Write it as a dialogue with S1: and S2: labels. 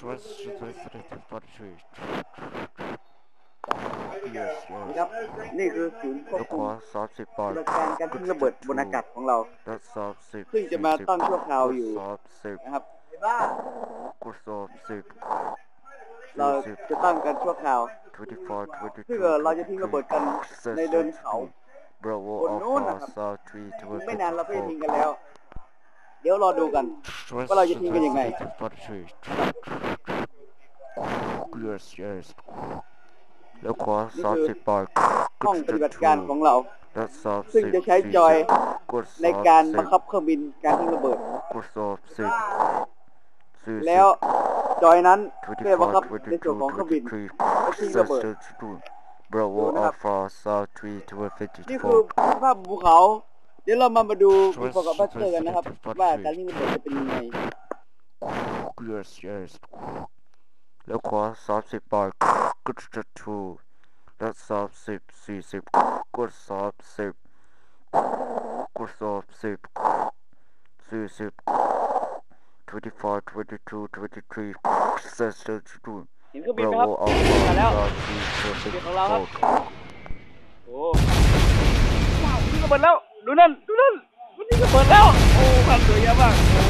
S1: twenty twenty forty three yes
S2: นะ
S1: yes
S2: ครับนี่คือศูนย์ควบ
S1: แล้ว
S2: คุ
S1: ข
S2: ม
S1: วาสามสิบบาท
S2: บริการการทิ้งระเบิดบนอากาศของเรา
S1: และสามสิบ
S2: ซึ่งจะมาตั้งชั่วคราวอยู่
S1: สามสิบ
S2: นะครับ
S1: กดสามสิบ
S2: เราจะตั้งกันชั่วคราว
S1: twenty four twenty
S2: ซึ่งเราจะทิ้งระเบิดกันในเดินเขา
S1: Bravo
S2: บนนู้น
S1: Alpha
S2: นะครับ
S1: South three twenty
S2: ไม่นานเราก็จะทิ้งกันแล้ว เดี๋ยวรอดูกัน ว่าเราจะทิ้งกันยังไง
S1: yes yes แล้วขวา
S2: นี่
S1: สาม
S2: คือ
S1: สิบบาท
S2: ห้องปฏิบัติการของเรา
S1: และสามสิบ
S2: ซึ่งจะใช้จอย
S1: กด
S2: ในการ
S1: สมสิ
S2: บังคับเครื่องบินการทิ้งระเบิด
S1: กดสามสิบสี่สิบ
S2: แล้วจอยนั้น
S1: 24
S2: เพื่อบังคับในส่วนของเครื่องบิน
S1: 23
S2: และทิ้งระเบิด
S1: Bravo
S2: ดูนะครับ
S1: Alpha South 3
S2: นี่คือ
S1: 254
S2: ภาพภูเขาเดี๋ยวเรามามาดูอีโฟกับบัสเตอร์กันนะครับ ว่าการทิ้งระเบิดจะเป็นยังไง
S1: yes yes แล้วขวาสามสิบบาทกดจะถูกและสามสิบสี่สิบกดสามสิบกดสามสิบสี่สิบ25 22 23 32
S2: เห็นเครื่องบินไหมครับ
S1: Bravo
S2: มาแล้ว
S1: Alpha
S2: เครื่องบิน
S1: South
S2: ของเราครับ
S1: 3
S2: โอ้ว้าวทิ้งระเบิดแล้ว ดูนั่นดูนั่นมันทิ้งระเบิดแล้วโอ้ภาพสวยงามมากโอ้